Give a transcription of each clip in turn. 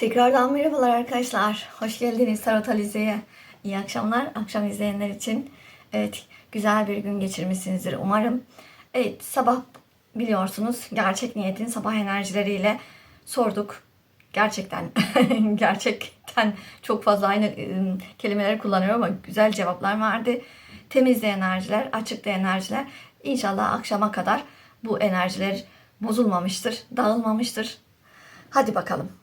Tekrardan merhabalar arkadaşlar. Hoş geldiniz Tarot Alize'ye. İyi akşamlar. Akşam izleyenler için evet güzel bir gün geçirmişsinizdir umarım. Evet sabah biliyorsunuz gerçek niyetin sabah enerjileriyle sorduk. Gerçekten gerçekten çok fazla aynı ıı, kelimeleri kullanıyorum ama güzel cevaplar verdi. Temiz de enerjiler, açık da enerjiler. İnşallah akşama kadar bu enerjiler bozulmamıştır, dağılmamıştır. Hadi bakalım.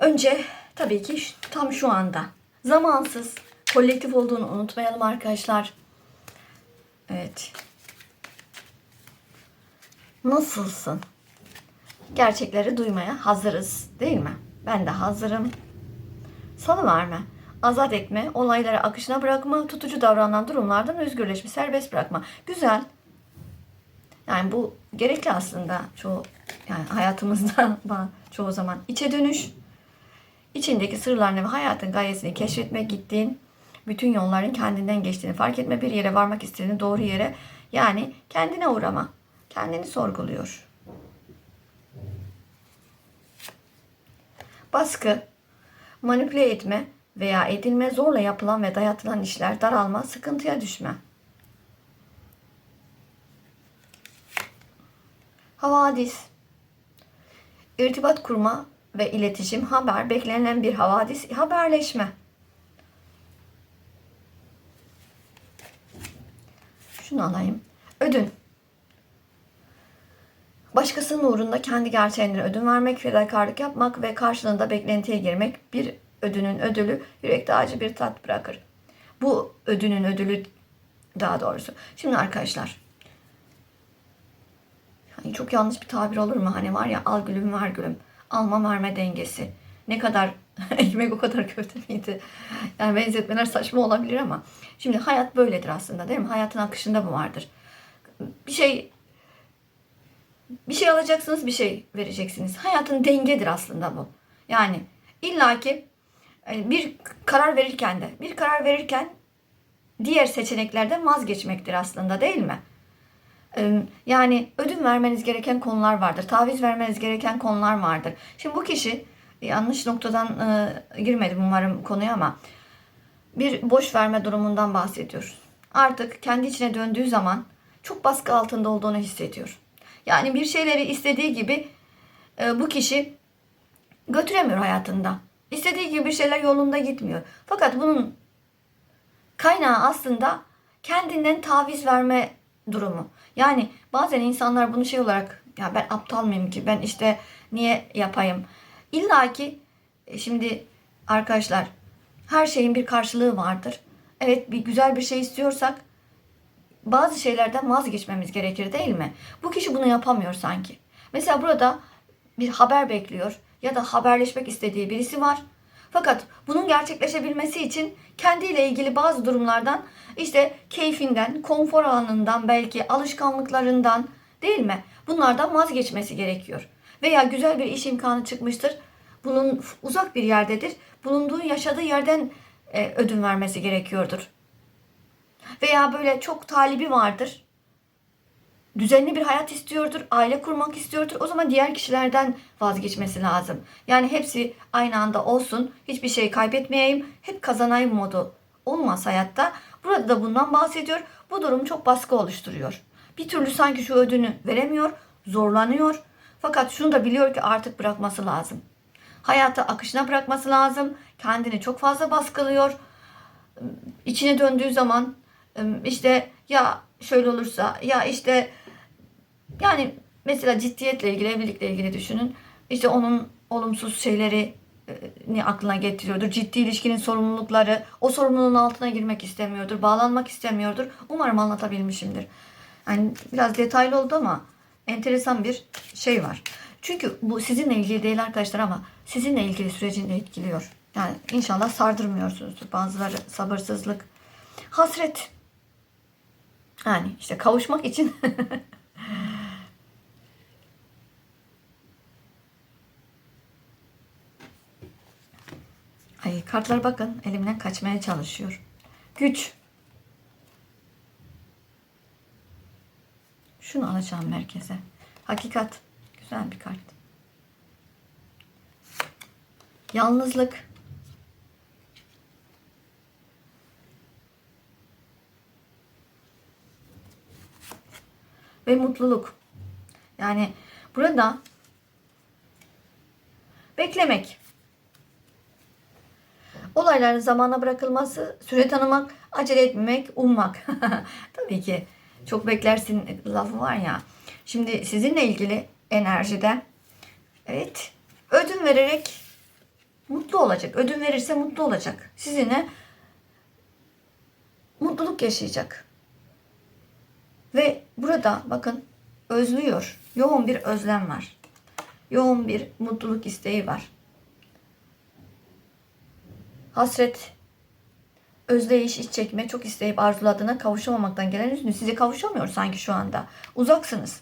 Önce tabii ki tam şu anda zamansız, kolektif olduğunu unutmayalım arkadaşlar. Evet. Nasılsın? Gerçekleri duymaya hazırız değil mi? Ben de hazırım. Salıverme, azat etme, olayları akışına bırakma, tutucu davranan durumlardan özgürleşme, serbest bırakma. Güzel. Yani bu gerekli aslında çoğu yani hayatımızda çoğu zaman içe dönüş, içindeki sırlarını ve hayatın gayesini keşfetme, gittiğin bütün yolların kendinden geçtiğini fark etme, bir yere varmak istediğini doğru yere yani kendine uğrama, kendini sorguluyor. Baskı, manipüle etme veya edilme, zorla yapılan ve dayatılan işler, daralma, sıkıntıya düşme. Havadis. İrtibat kurma ve iletişim, haber, beklenen bir havadis, haberleşme. Şunu alayım. Ödün. Başkasının uğrunda kendi gerçeğine ödün vermek, fedakarlık yapmak ve karşılığında beklentiye girmek bir ödünün ödülü yürekte acı bir tat bırakır. Bu ödünün ödülü daha doğrusu. Şimdi arkadaşlar Hani çok yanlış bir tabir olur mu? Hani var ya al gülüm ver gülüm. Alma verme dengesi. Ne kadar ekmek o kadar köfte miydi? Yani benzetmeler saçma olabilir ama. Şimdi hayat böyledir aslında değil mi? Hayatın akışında bu vardır. Bir şey bir şey alacaksınız bir şey vereceksiniz. Hayatın dengedir aslında bu. Yani illaki e, bir karar verirken de bir karar verirken diğer seçeneklerden vazgeçmektir aslında değil mi? Yani ödün vermeniz gereken konular vardır. Taviz vermeniz gereken konular vardır. Şimdi bu kişi yanlış noktadan girmedim umarım konuya ama bir boş verme durumundan bahsediyor. Artık kendi içine döndüğü zaman çok baskı altında olduğunu hissediyor. Yani bir şeyleri istediği gibi bu kişi götüremiyor hayatında. İstediği gibi şeyler yolunda gitmiyor. Fakat bunun kaynağı aslında kendinden taviz verme durumu. Yani bazen insanlar bunu şey olarak ya ben aptal mıyım ki ben işte niye yapayım? İlla ki e, şimdi arkadaşlar her şeyin bir karşılığı vardır. Evet bir güzel bir şey istiyorsak bazı şeylerden vazgeçmemiz gerekir değil mi? Bu kişi bunu yapamıyor sanki. Mesela burada bir haber bekliyor ya da haberleşmek istediği birisi var. Fakat bunun gerçekleşebilmesi için kendiyle ilgili bazı durumlardan işte keyfinden, konfor alanından, belki alışkanlıklarından değil mi? Bunlardan vazgeçmesi gerekiyor. Veya güzel bir iş imkanı çıkmıştır. Bunun uzak bir yerdedir. Bulunduğu yaşadığı yerden e, ödün vermesi gerekiyordur. Veya böyle çok talibi vardır. Düzenli bir hayat istiyordur, aile kurmak istiyordur. O zaman diğer kişilerden vazgeçmesi lazım. Yani hepsi aynı anda olsun, hiçbir şey kaybetmeyeyim, hep kazanayım modu olmaz hayatta. Burada da bundan bahsediyor. Bu durum çok baskı oluşturuyor. Bir türlü sanki şu ödünü veremiyor, zorlanıyor. Fakat şunu da biliyor ki artık bırakması lazım. Hayatı akışına bırakması lazım. Kendini çok fazla baskılıyor. İçine döndüğü zaman işte ya şöyle olursa ya işte yani mesela ciddiyetle ilgili evlilikle ilgili düşünün. İşte onun olumsuz şeyleri e, ni aklına getiriyordur. Ciddi ilişkinin sorumlulukları, o sorumluluğun altına girmek istemiyordur, bağlanmak istemiyordur. Umarım anlatabilmişimdir. Yani biraz detaylı oldu ama enteresan bir şey var. Çünkü bu sizinle ilgili değil arkadaşlar ama sizinle ilgili sürecini de etkiliyor. Yani inşallah sardırmıyorsunuzdur. Bazıları sabırsızlık, hasret. Yani işte kavuşmak için Ay kartlar bakın elimden kaçmaya çalışıyor. Güç. Şunu alacağım merkeze. Hakikat. Güzel bir kart. yalnızlık, ve mutluluk. Yani burada beklemek, olayların zamana bırakılması, süre tanımak, acele etmemek, ummak. Tabii ki çok beklersin lafı var ya. Şimdi sizinle ilgili enerjide evet ödün vererek mutlu olacak. Ödün verirse mutlu olacak. Sizinle mutluluk yaşayacak. Ve burada bakın özlüyor. Yoğun bir özlem var. Yoğun bir mutluluk isteği var. Hasret, özleyiş, iç çekme çok isteyip arzuladığına kavuşamamaktan gelen üzüntü. Size kavuşamıyor sanki şu anda. Uzaksınız.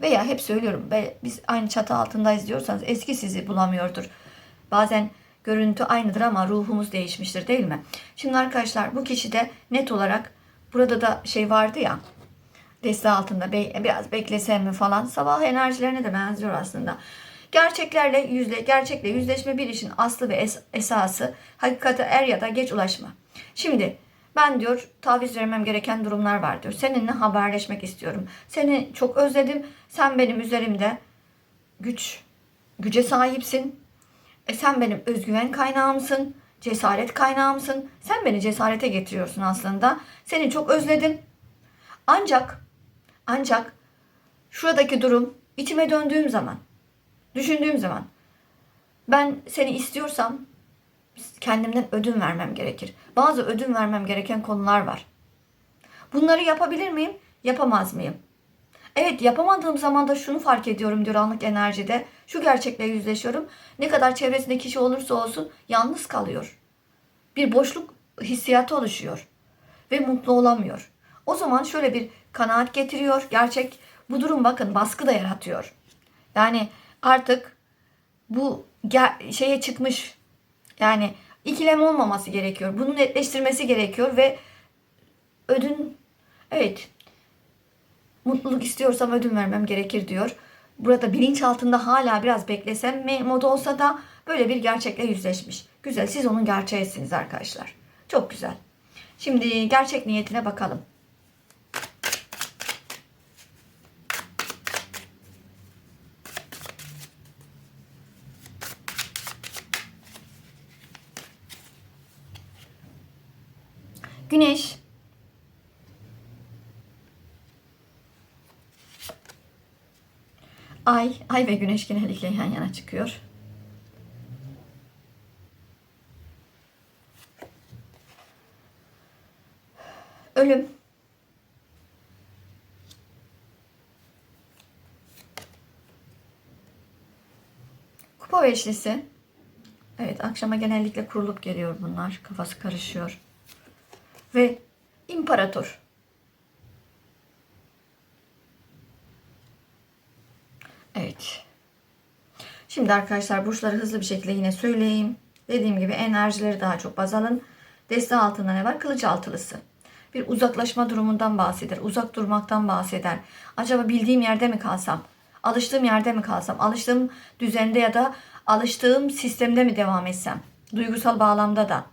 Veya hep söylüyorum ve biz aynı çatı altındayız diyorsanız eski sizi bulamıyordur. Bazen görüntü aynıdır ama ruhumuz değişmiştir değil mi? Şimdi arkadaşlar bu kişi de net olarak burada da şey vardı ya deste altında be- biraz beklesem mi falan sabah enerjilerine de benziyor aslında. Gerçeklerle yüzle, gerçekle yüzleşme bir işin aslı ve es- esası hakikate er ya da geç ulaşma. Şimdi ben diyor taviz vermem gereken durumlar var diyor. Seninle haberleşmek istiyorum. Seni çok özledim. Sen benim üzerimde güç, güce sahipsin. E sen benim özgüven kaynağımsın. Cesaret kaynağımsın. Sen beni cesarete getiriyorsun aslında. Seni çok özledim. Ancak ancak şuradaki durum içime döndüğüm zaman, düşündüğüm zaman ben seni istiyorsam kendimden ödün vermem gerekir. Bazı ödün vermem gereken konular var. Bunları yapabilir miyim? Yapamaz mıyım? Evet yapamadığım zaman da şunu fark ediyorum diyor anlık enerjide. Şu gerçekle yüzleşiyorum. Ne kadar çevresinde kişi olursa olsun yalnız kalıyor. Bir boşluk hissiyatı oluşuyor. Ve mutlu olamıyor. O zaman şöyle bir kanaat getiriyor. Gerçek bu durum bakın baskı da yaratıyor. Yani artık bu şeye çıkmış. Yani ikilem olmaması gerekiyor. Bunu netleştirmesi gerekiyor ve ödün evet mutluluk istiyorsam ödün vermem gerekir diyor. Burada bilinç altında hala biraz beklesem mi modu olsa da böyle bir gerçekle yüzleşmiş. Güzel siz onun gerçeğisiniz arkadaşlar. Çok güzel. Şimdi gerçek niyetine bakalım. Güneş Ay, ay ve güneş genellikle yan yana çıkıyor. Ölüm. Kupa beşlisi. Evet, akşama genellikle kurulup geliyor bunlar. Kafası karışıyor. Ve imparator. Evet. Şimdi arkadaşlar burçları hızlı bir şekilde yine söyleyeyim. Dediğim gibi enerjileri daha çok baz alın. Deste altında ne var? Kılıç altılısı. Bir uzaklaşma durumundan bahseder. Uzak durmaktan bahseder. Acaba bildiğim yerde mi kalsam? Alıştığım yerde mi kalsam? Alıştığım düzende ya da alıştığım sistemde mi devam etsem? Duygusal bağlamda da.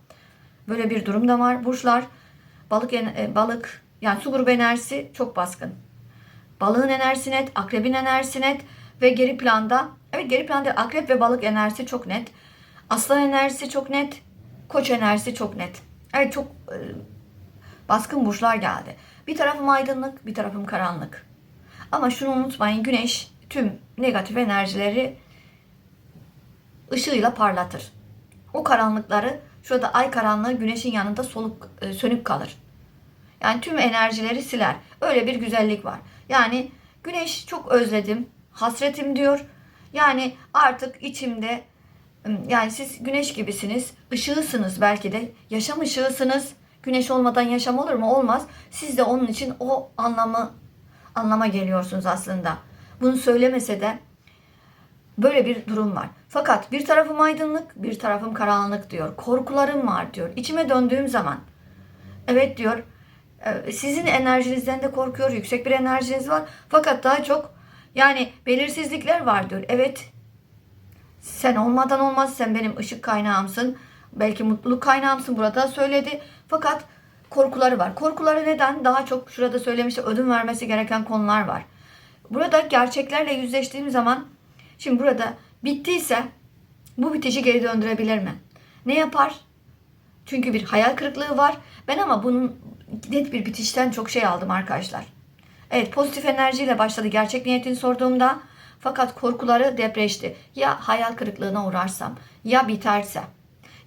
Böyle bir durum da var. Burçlar balık e, balık yani su grubu enerjisi çok baskın. Balığın enerjisi net, akrebin enerjisi net ve geri planda evet geri planda akrep ve balık enerjisi çok net. Aslan enerjisi çok net. Koç enerjisi çok net. Evet çok e, baskın burçlar geldi. Bir tarafım aydınlık, bir tarafım karanlık. Ama şunu unutmayın güneş tüm negatif enerjileri ışığıyla parlatır. O karanlıkları şurada ay karanlığı güneşin yanında soluk e, sönük kalır. Yani tüm enerjileri siler. Öyle bir güzellik var. Yani güneş çok özledim, hasretim diyor. Yani artık içimde yani siz güneş gibisiniz, ışığısınız belki de, yaşam ışığısınız. Güneş olmadan yaşam olur mu? Olmaz. Siz de onun için o anlamı anlama geliyorsunuz aslında. Bunu söylemese de böyle bir durum var. Fakat bir tarafım aydınlık, bir tarafım karanlık diyor. Korkularım var diyor. İçime döndüğüm zaman evet diyor ee, sizin enerjinizden de korkuyor. Yüksek bir enerjiniz var. Fakat daha çok yani belirsizlikler var diyor. Evet. Sen olmadan olmaz. Sen benim ışık kaynağımsın. Belki mutluluk kaynağımsın. Burada söyledi. Fakat korkuları var. Korkuları neden? Daha çok şurada söylemişti. Ödün vermesi gereken konular var. Burada gerçeklerle yüzleştiğim zaman şimdi burada bittiyse bu bitişi geri döndürebilir mi? Ne yapar? Çünkü bir hayal kırıklığı var. Ben ama bunun net bir bitişten çok şey aldım arkadaşlar. Evet pozitif enerjiyle başladı gerçek niyetini sorduğumda. Fakat korkuları depreşti. Ya hayal kırıklığına uğrarsam, ya biterse,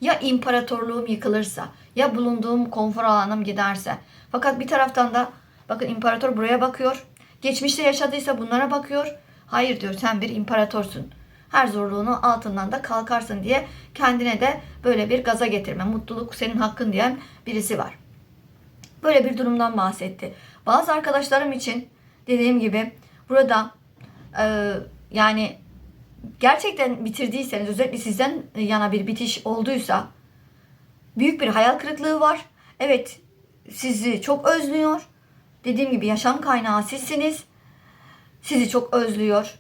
ya imparatorluğum yıkılırsa, ya bulunduğum konfor alanım giderse. Fakat bir taraftan da bakın imparator buraya bakıyor. Geçmişte yaşadıysa bunlara bakıyor. Hayır diyor sen bir imparatorsun. Her zorluğunu altından da kalkarsın diye kendine de böyle bir gaza getirme. Mutluluk senin hakkın diyen birisi var. Böyle bir durumdan bahsetti. Bazı arkadaşlarım için dediğim gibi burada e, yani gerçekten bitirdiyseniz özellikle sizden yana bir bitiş olduysa büyük bir hayal kırıklığı var. Evet sizi çok özlüyor. Dediğim gibi yaşam kaynağı sizsiniz. Sizi çok özlüyor.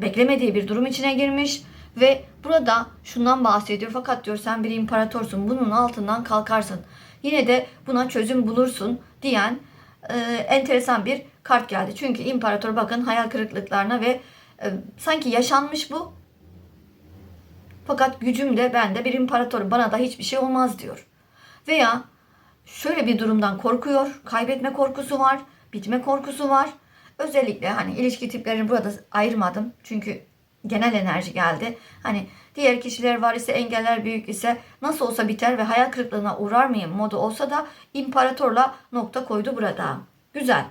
Beklemediği bir durum içine girmiş ve burada şundan bahsediyor. Fakat diyor sen bir imparatorsun. Bunun altından kalkarsın. Yine de buna çözüm bulursun diyen e, enteresan bir kart geldi. Çünkü imparator bakın hayal kırıklıklarına ve e, sanki yaşanmış bu. Fakat gücüm de ben de bir imparator. Bana da hiçbir şey olmaz diyor. Veya şöyle bir durumdan korkuyor. Kaybetme korkusu var. Bitme korkusu var. Özellikle hani ilişki tiplerini burada ayırmadım. Çünkü genel enerji geldi. Hani diğer kişiler var ise engeller büyük ise nasıl olsa biter ve hayal kırıklığına uğrar mıyım modu olsa da imparatorla nokta koydu burada. Güzel.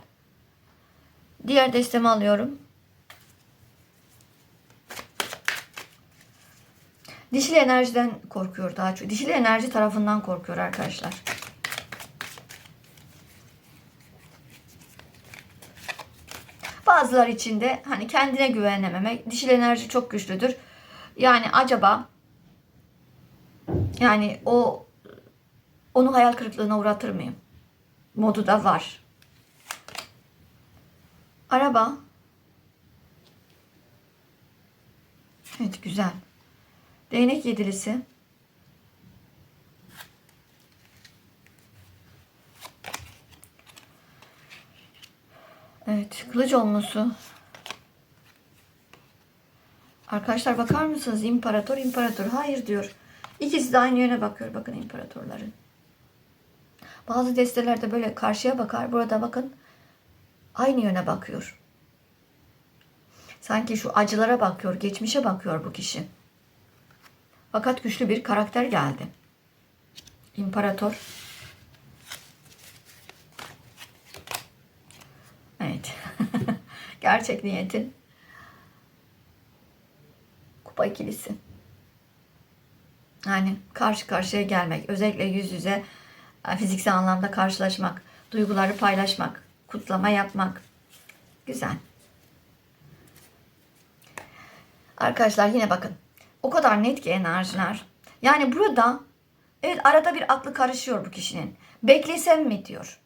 Diğer destemi alıyorum. Dişil enerjiden korkuyor daha çok. Dişil enerji tarafından korkuyor arkadaşlar. Bazılar için de hani kendine güvenememek, dişil enerji çok güçlüdür. Yani acaba yani o onu hayal kırıklığına uğratır mıyım? Modu da var. Araba. Evet güzel. Değnek yedilisi. Evet, kılıç olması. Arkadaşlar bakar mısınız? İmparator, imparator. Hayır diyor. İkisi de aynı yöne bakıyor. Bakın imparatorların. Bazı destelerde böyle karşıya bakar. Burada bakın aynı yöne bakıyor. Sanki şu acılara bakıyor, geçmişe bakıyor bu kişi. Fakat güçlü bir karakter geldi. İmparator. Evet. Gerçek niyetin. Kupa ikilisi. Yani karşı karşıya gelmek, özellikle yüz yüze e, fiziksel anlamda karşılaşmak, duyguları paylaşmak, kutlama yapmak. Güzel. Arkadaşlar yine bakın. O kadar net ki enerjiler. Yani burada evet arada bir aklı karışıyor bu kişinin. Beklesem mi diyor.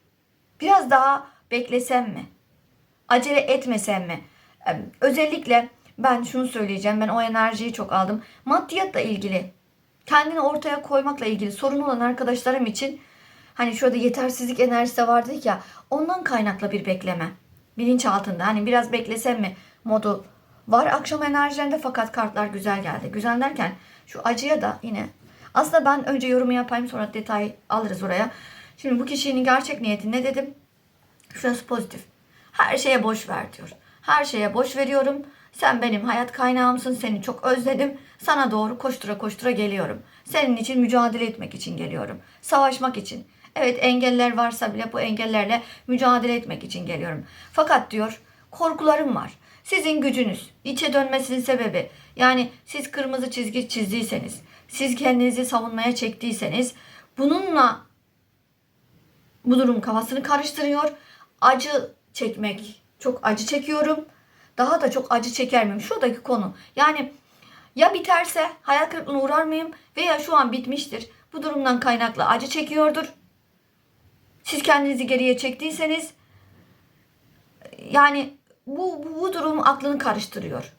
Biraz daha beklesem mi? Acele etmesem mi? Özellikle ben şunu söyleyeceğim. Ben o enerjiyi çok aldım. Maddiyatla ilgili, kendini ortaya koymakla ilgili sorun olan arkadaşlarım için hani şurada yetersizlik enerjisi vardı ya ondan kaynaklı bir bekleme. Bilinç altında hani biraz beklesem mi modu var akşam enerjilerinde fakat kartlar güzel geldi. Güzel derken şu acıya da yine aslında ben önce yorumu yapayım sonra detay alırız oraya. Şimdi bu kişinin gerçek niyeti ne dedim? Şurası pozitif. Her şeye boş ver diyor. Her şeye boş veriyorum. Sen benim hayat kaynağımsın. Seni çok özledim. Sana doğru koştura koştura geliyorum. Senin için mücadele etmek için geliyorum. Savaşmak için. Evet engeller varsa bile bu engellerle mücadele etmek için geliyorum. Fakat diyor korkularım var. Sizin gücünüz, içe dönmesinin sebebi yani siz kırmızı çizgi çizdiyseniz, siz kendinizi savunmaya çektiyseniz bununla bu durum kafasını karıştırıyor. Acı çekmek, çok acı çekiyorum. Daha da çok acı çeker miyim? Şuradaki konu. Yani ya biterse hayal kırıklığına uğrar mıyım veya şu an bitmiştir. Bu durumdan kaynaklı acı çekiyordur. Siz kendinizi geriye çektiyseniz yani bu, bu, bu durum aklını karıştırıyor.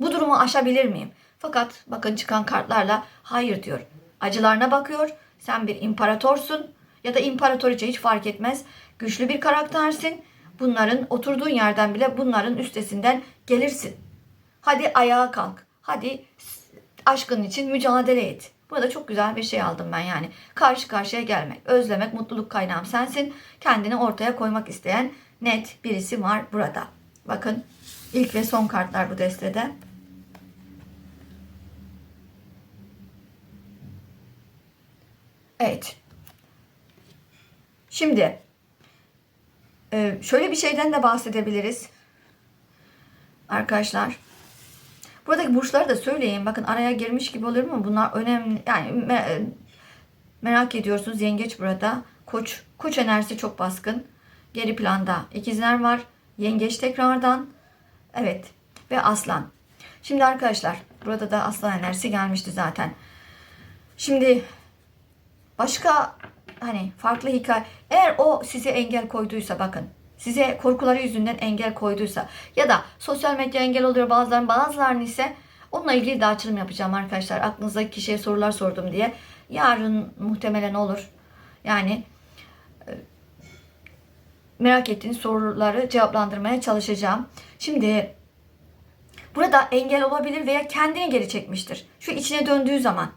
Bu durumu aşabilir miyim? Fakat bakın çıkan kartlarla hayır diyor. Acılarına bakıyor. Sen bir imparatorsun ya da imparatoriçe hiç fark etmez. Güçlü bir karaktersin. Bunların oturduğun yerden bile bunların üstesinden gelirsin. Hadi ayağa kalk. Hadi aşkın için mücadele et. Burada çok güzel bir şey aldım ben yani. Karşı karşıya gelmek, özlemek, mutluluk kaynağım sensin. Kendini ortaya koymak isteyen net birisi var burada. Bakın ilk ve son kartlar bu destede. Evet. Şimdi e, şöyle bir şeyden de bahsedebiliriz. Arkadaşlar. Buradaki burçları da söyleyeyim. Bakın araya girmiş gibi oluyorum ama bunlar önemli. Yani me- merak ediyorsunuz. Yengeç burada. Koç. Koç enerjisi çok baskın. Geri planda ikizler var. Yengeç tekrardan. Evet. Ve aslan. Şimdi arkadaşlar burada da aslan enerjisi gelmişti zaten. Şimdi başka hani farklı hikaye eğer o size engel koyduysa bakın size korkuları yüzünden engel koyduysa ya da sosyal medya engel oluyor bazıların bazılarını ise onunla ilgili de açılım yapacağım arkadaşlar. Aklınızdaki kişiye sorular sordum diye. Yarın muhtemelen olur. Yani e, merak ettiğiniz soruları cevaplandırmaya çalışacağım. Şimdi burada engel olabilir veya kendini geri çekmiştir. Şu içine döndüğü zaman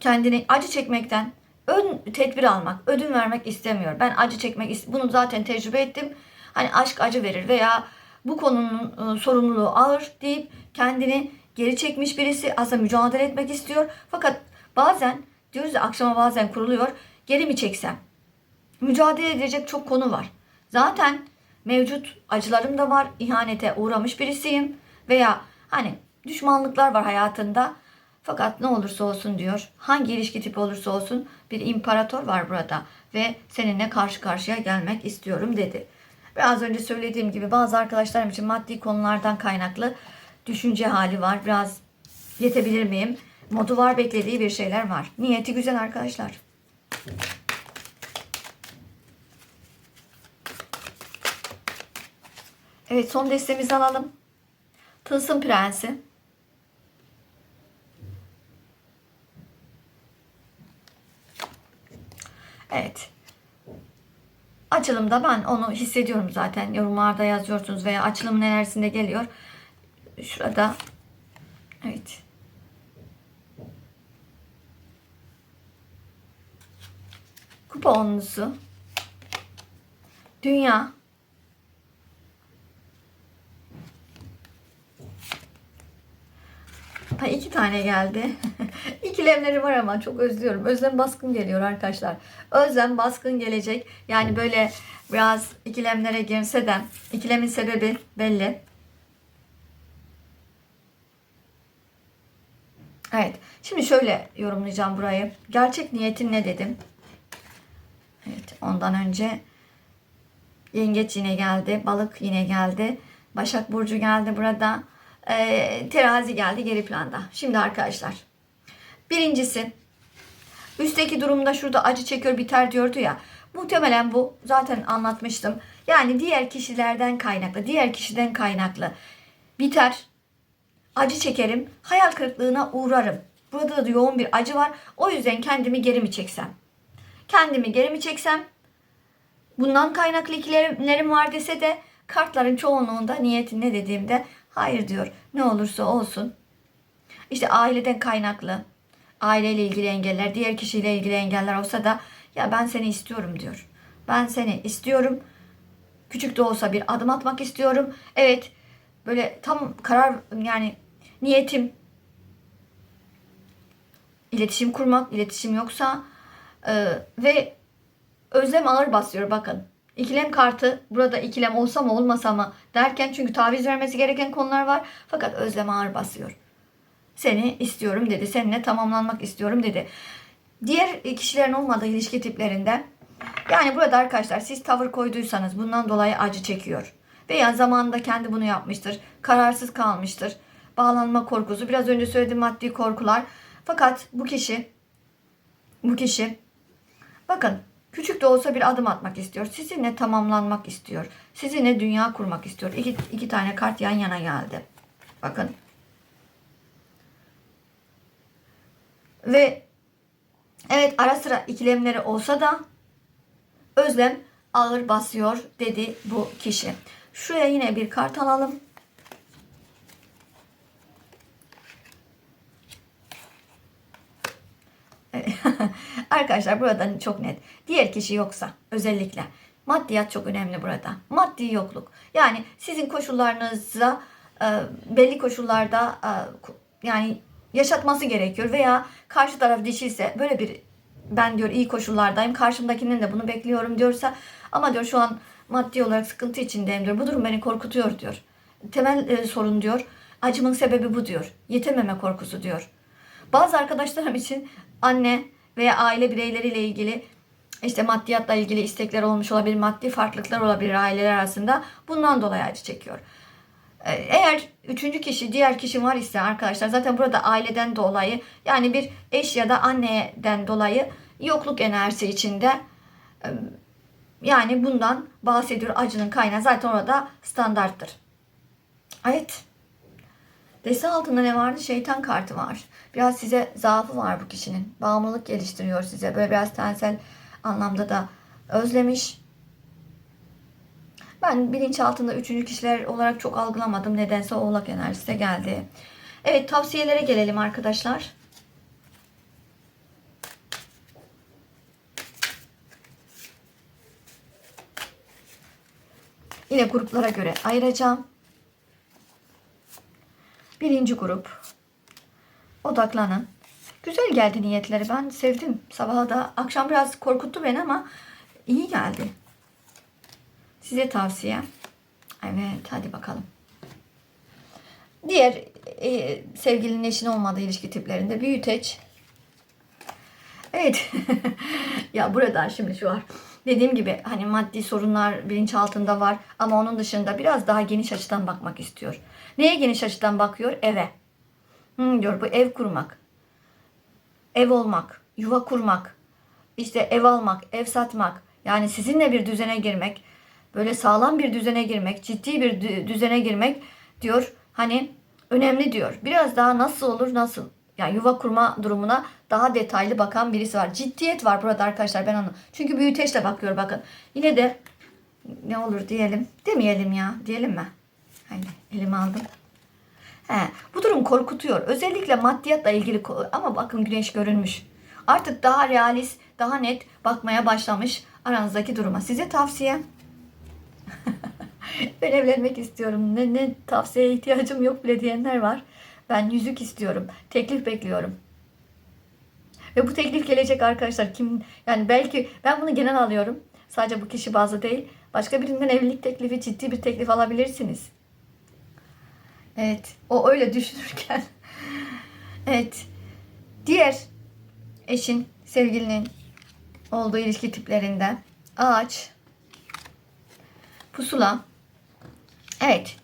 kendini acı çekmekten ön tedbir almak, ödün vermek istemiyor. Ben acı çekmek ist- bunu zaten tecrübe ettim. Hani aşk acı verir veya bu konunun e, sorumluluğu ağır deyip kendini geri çekmiş birisi aslında mücadele etmek istiyor. Fakat bazen diyoruz ya akşama bazen kuruluyor. Geri mi çeksem? Mücadele edecek çok konu var. Zaten mevcut acılarım da var. İhanete uğramış birisiyim veya hani düşmanlıklar var hayatında. Fakat ne olursa olsun diyor. Hangi ilişki tipi olursa olsun bir imparator var burada ve seninle karşı karşıya gelmek istiyorum dedi. Biraz önce söylediğim gibi bazı arkadaşlarım için maddi konulardan kaynaklı düşünce hali var. Biraz yetebilir miyim? Modu var, beklediği bir şeyler var. Niyeti güzel arkadaşlar. Evet son destemizi alalım. Tılsım Prensi. Evet. Açılımda ben onu hissediyorum zaten. Yorumlarda yazıyorsunuz veya açılımın enerjisinde geliyor. Şurada. Evet. Kupa onlusu. Dünya. Ha, iki tane geldi. İkilemleri var ama çok özlüyorum. Özlem baskın geliyor arkadaşlar. Özlem baskın gelecek. Yani böyle biraz ikilemlere girse de ikilemin sebebi belli. Evet. Şimdi şöyle yorumlayacağım burayı. Gerçek niyetin ne dedim? Evet. Ondan önce yengeç yine geldi. Balık yine geldi. Başak Burcu geldi burada. Ee, terazi geldi geri planda. Şimdi arkadaşlar. Birincisi üstteki durumda şurada acı çekiyor biter diyordu ya. Muhtemelen bu zaten anlatmıştım. Yani diğer kişilerden kaynaklı, diğer kişiden kaynaklı biter. Acı çekerim, hayal kırıklığına uğrarım. Burada da yoğun bir acı var. O yüzden kendimi geri mi çeksem? Kendimi geri mi çeksem? Bundan kaynaklı ikilerim var dese de kartların çoğunluğunda niyetin ne dediğimde hayır diyor. Ne olursa olsun. İşte aileden kaynaklı, aileyle ilgili engeller, diğer kişiyle ilgili engeller olsa da ya ben seni istiyorum diyor. Ben seni istiyorum. Küçük de olsa bir adım atmak istiyorum. Evet böyle tam karar yani niyetim iletişim kurmak, iletişim yoksa e, ve özlem ağır basıyor bakın. İkilem kartı burada ikilem olsa mı olmasa mı derken çünkü taviz vermesi gereken konular var. Fakat özlem ağır basıyor. Seni istiyorum dedi. Seninle tamamlanmak istiyorum dedi. Diğer kişilerin olmadığı ilişki tiplerinde yani burada arkadaşlar siz tavır koyduysanız bundan dolayı acı çekiyor. Veya zamanında kendi bunu yapmıştır. Kararsız kalmıştır. Bağlanma korkusu. Biraz önce söylediğim maddi korkular. Fakat bu kişi bu kişi bakın küçük de olsa bir adım atmak istiyor. Sizinle tamamlanmak istiyor. Sizinle dünya kurmak istiyor. İki, iki tane kart yan yana geldi. Bakın Ve evet ara sıra ikilemleri olsa da özlem ağır basıyor dedi bu kişi. Şuraya yine bir kart alalım. Arkadaşlar burada çok net. Diğer kişi yoksa özellikle maddiyat çok önemli burada. Maddi yokluk. Yani sizin koşullarınıza e, belli koşullarda e, yani yaşatması gerekiyor veya karşı taraf dişiyse böyle bir ben diyor iyi koşullardayım karşımdakinin de bunu bekliyorum diyorsa ama diyor şu an maddi olarak sıkıntı içindeyim diyor. Bu durum beni korkutuyor diyor. Temel e, sorun diyor. Acımın sebebi bu diyor. Yetememe korkusu diyor. Bazı arkadaşlarım için anne veya aile bireyleriyle ilgili işte maddiyatla ilgili istekler olmuş olabilir, maddi farklılıklar olabilir aileler arasında. Bundan dolayı acı çekiyor. Ee, Eğer üçüncü kişi, diğer kişi var ise arkadaşlar zaten burada aileden dolayı yani bir eş ya da anneden dolayı yokluk enerjisi içinde yani bundan bahsediyor acının kaynağı zaten orada standarttır. Evet. Dese altında ne vardı? Şeytan kartı var. Biraz size zaafı var bu kişinin. Bağımlılık geliştiriyor size. Böyle biraz tensel anlamda da özlemiş. Ben bilinçaltında üçüncü kişiler olarak çok algılamadım. Nedense oğlak enerjisi geldi. Evet tavsiyelere gelelim arkadaşlar. Yine gruplara göre ayıracağım. Birinci grup. Odaklanın. Güzel geldi niyetleri. Ben sevdim. Sabaha da akşam biraz korkuttu beni ama iyi geldi. Size tavsiye. Evet hadi bakalım. Diğer e, sevgilinin eşin olmadığı ilişki tiplerinde büyüteç. Evet. ya burada şimdi şu var. Dediğim gibi hani maddi sorunlar bilinçaltında var ama onun dışında biraz daha geniş açıdan bakmak istiyor. Neye geniş açıdan bakıyor? Eve. Hmm, diyor bu ev kurmak. Ev olmak, yuva kurmak, işte ev almak, ev satmak. Yani sizinle bir düzene girmek, böyle sağlam bir düzene girmek, ciddi bir dü- düzene girmek diyor. Hani önemli diyor. Biraz daha nasıl olur, nasıl? Yani yuva kurma durumuna daha detaylı bakan birisi var. Ciddiyet var burada arkadaşlar ben onu. Çünkü büyüteçle bakıyor bakın. Yine de ne olur diyelim. Demeyelim ya. Diyelim mi? Haydi elime aldım. He, bu durum korkutuyor. Özellikle maddiyatla ilgili ama bakın güneş görünmüş. Artık daha realist, daha net bakmaya başlamış aranızdaki duruma. Size tavsiye. ben evlenmek istiyorum. Ne, ne tavsiyeye ihtiyacım yok bile diyenler var. Ben yüzük istiyorum. Teklif bekliyorum. Ve bu teklif gelecek arkadaşlar. Kim yani belki ben bunu genel alıyorum. Sadece bu kişi bazı değil. Başka birinden evlilik teklifi, ciddi bir teklif alabilirsiniz. Evet. O öyle düşünürken. evet. Diğer eşin, sevgilinin olduğu ilişki tiplerinde ağaç, pusula. Evet.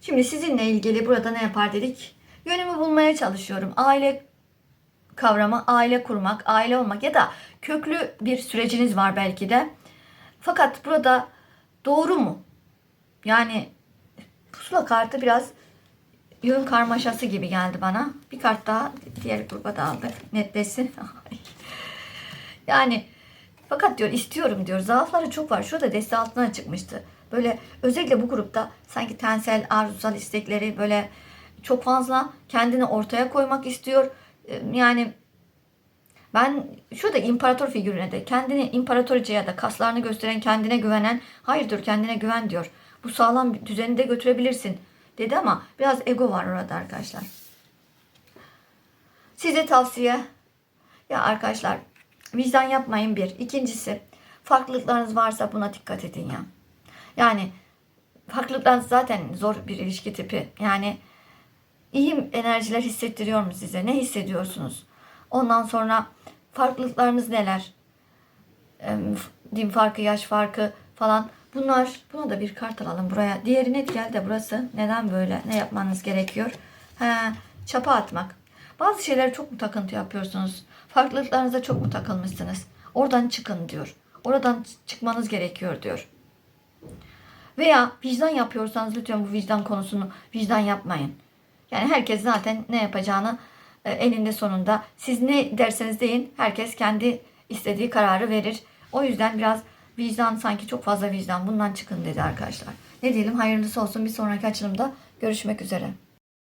Şimdi sizinle ilgili burada ne yapar dedik? Yönümü bulmaya çalışıyorum. Aile kavramı, aile kurmak, aile olmak ya da köklü bir süreciniz var belki de. Fakat burada doğru mu? Yani pusula kartı biraz yön karmaşası gibi geldi bana. Bir kart daha diğer gruba da aldık. Netleşsin. yani fakat diyor istiyorum diyor. Zaafları çok var. Şurada deste altına çıkmıştı. Böyle özellikle bu grupta sanki tensel, arzusal istekleri böyle çok fazla kendini ortaya koymak istiyor. Ee, Yani ben şurada imparator figürüne de kendini imparatoriçe ya da kaslarını gösteren kendine güvenen hayır diyor kendine güven diyor. Bu sağlam bir düzeni de götürebilirsin dedi ama biraz ego var orada arkadaşlar. Size tavsiye ya arkadaşlar vicdan yapmayın bir. İkincisi farklılıklarınız varsa buna dikkat edin ya. Yani farklılıklarınız zaten zor bir ilişki tipi. Yani iyi enerjiler hissettiriyor mu size? Ne hissediyorsunuz? Ondan sonra farklılıklarınız neler? Ee, din farkı, yaş farkı falan. Bunlar, buna da bir kart alalım buraya. Diğeri net geldi burası. Neden böyle? Ne yapmanız gerekiyor? He, çapa atmak. Bazı şeyler çok mu takıntı yapıyorsunuz? Farklılıklarınıza çok mu takılmışsınız? Oradan çıkın diyor. Oradan çıkmanız gerekiyor diyor. Veya vicdan yapıyorsanız lütfen bu vicdan konusunu vicdan yapmayın. Yani herkes zaten ne yapacağını e, eninde sonunda siz ne derseniz deyin herkes kendi istediği kararı verir. O yüzden biraz vicdan sanki çok fazla vicdan bundan çıkın dedi arkadaşlar. Ne diyelim hayırlısı olsun bir sonraki açılımda görüşmek üzere.